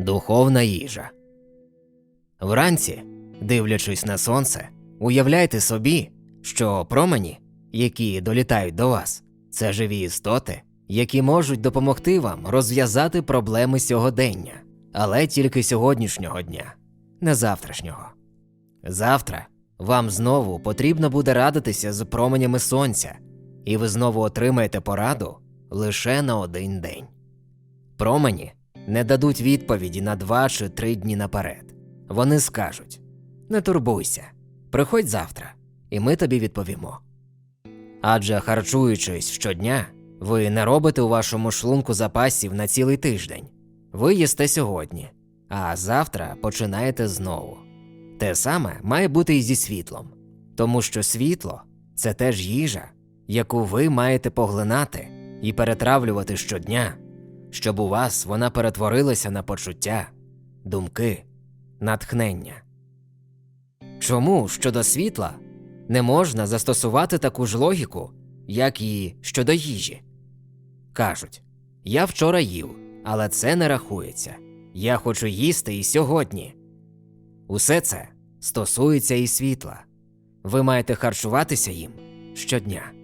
Духовна їжа. Вранці, дивлячись на сонце, уявляйте собі, що промені, які долітають до вас, це живі істоти, які можуть допомогти вам розв'язати проблеми сьогодення, але тільки сьогоднішнього дня, не завтрашнього. Завтра вам знову потрібно буде радитися з променями сонця, і ви знову отримаєте пораду лише на один день. Промені не дадуть відповіді на два чи три дні наперед. Вони скажуть: не турбуйся, приходь завтра, і ми тобі відповімо. Адже харчуючись щодня, ви не робите у вашому шлунку запасів на цілий тиждень. Ви їсте сьогодні, а завтра починаєте знову. Те саме має бути і зі світлом, тому що світло це теж їжа, яку ви маєте поглинати і перетравлювати щодня, щоб у вас вона перетворилася на почуття, думки, натхнення. Чому щодо світла не можна застосувати таку ж логіку, як і щодо їжі? Кажуть, я вчора їв, але це не рахується. Я хочу їсти і сьогодні. Усе це стосується і світла. Ви маєте харчуватися їм щодня.